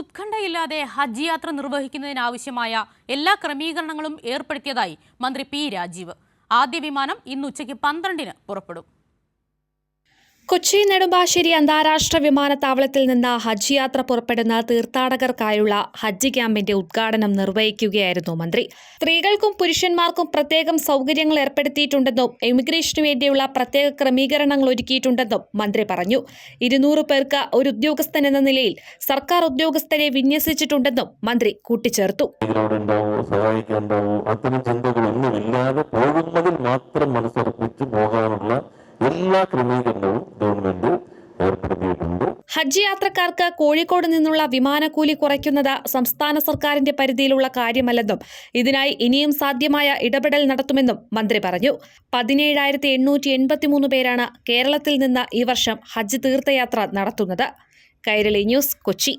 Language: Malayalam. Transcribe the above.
ഉത്കണ്ഠയില്ലാതെ ഹജ്ജ് യാത്ര നിർവഹിക്കുന്നതിനാവശ്യമായ എല്ലാ ക്രമീകരണങ്ങളും ഏർപ്പെടുത്തിയതായി മന്ത്രി പി രാജീവ്. ആദ്യ വിമാനം ഇന്ന് ഉച്ചയ്ക്ക് പന്ത്രണ്ടിന് പുറപ്പെടും. കൊച്ചി നെടുമ്പാശ്ശേരി അന്താരാഷ്ട്ര വിമാനത്താവളത്തിൽ നിന്ന് ഹജ്ജ് യാത്ര പുറപ്പെടുന്ന തീർത്ഥാടകർക്കായുള്ള ഹജ്ജ് ക്യാമ്പിന്റെ ഉദ്ഘാടനം നിർവഹിക്കുകയായിരുന്നു മന്ത്രി. സ്ത്രീകൾക്കും പുരുഷന്മാർക്കും പ്രത്യേകം സൗകര്യങ്ങൾ ഏർപ്പെടുത്തിയിട്ടുണ്ടെന്നും ഇമിഗ്രേഷനു വേണ്ടിയുള്ള പ്രത്യേക ക്രമീകരണങ്ങൾ ഒരുക്കിയിട്ടുണ്ടെന്നും മന്ത്രി പറഞ്ഞു. ഇരുന്നൂറ് പേർക്ക് ഒരു ഉദ്യോഗസ്ഥൻ എന്ന നിലയിൽ സർക്കാർ ഉദ്യോഗസ്ഥരെ വിന്യസിച്ചിട്ടുണ്ടെന്നും മന്ത്രി കൂട്ടിച്ചേർത്തു. അത്തരം ചിന്തകളൊന്നുമില്ലാതെ പോകുന്നതിൽ മാത്രം മനസ്സർപ്പിച്ച് പോകാനുള്ള എല്ലാ ക്രമീകരണവും ഗവൺമെന്റ് ഏർപ്പെടുത്തിയിട്ടുണ്ട്. ഹജ്ജ് യാത്രക്കാർക്ക് കോഴിക്കോട് നിന്നുള്ള വിമാനക്കൂലി കുറയ്ക്കുന്നത് സംസ്ഥാന സർക്കാരിന്റെ പരിധിയിലുള്ള കാര്യമല്ലെന്നും ഇതിനായി ഇനിയും സാധ്യമായ ഇടപെടൽ നടത്തുമെന്നും മന്ത്രി പറഞ്ഞു. പതിനേഴായിരത്തി എണ്ണൂറ്റി എൺപത്തിമൂന്ന് പേരാണ് കേരളത്തിൽ നിന്ന് ഈ വർഷം ഹജ്ജ് തീർത്ഥയാത്ര നടത്തുന്നത്. കൈരളി ന്യൂസ് കൊച്ചി.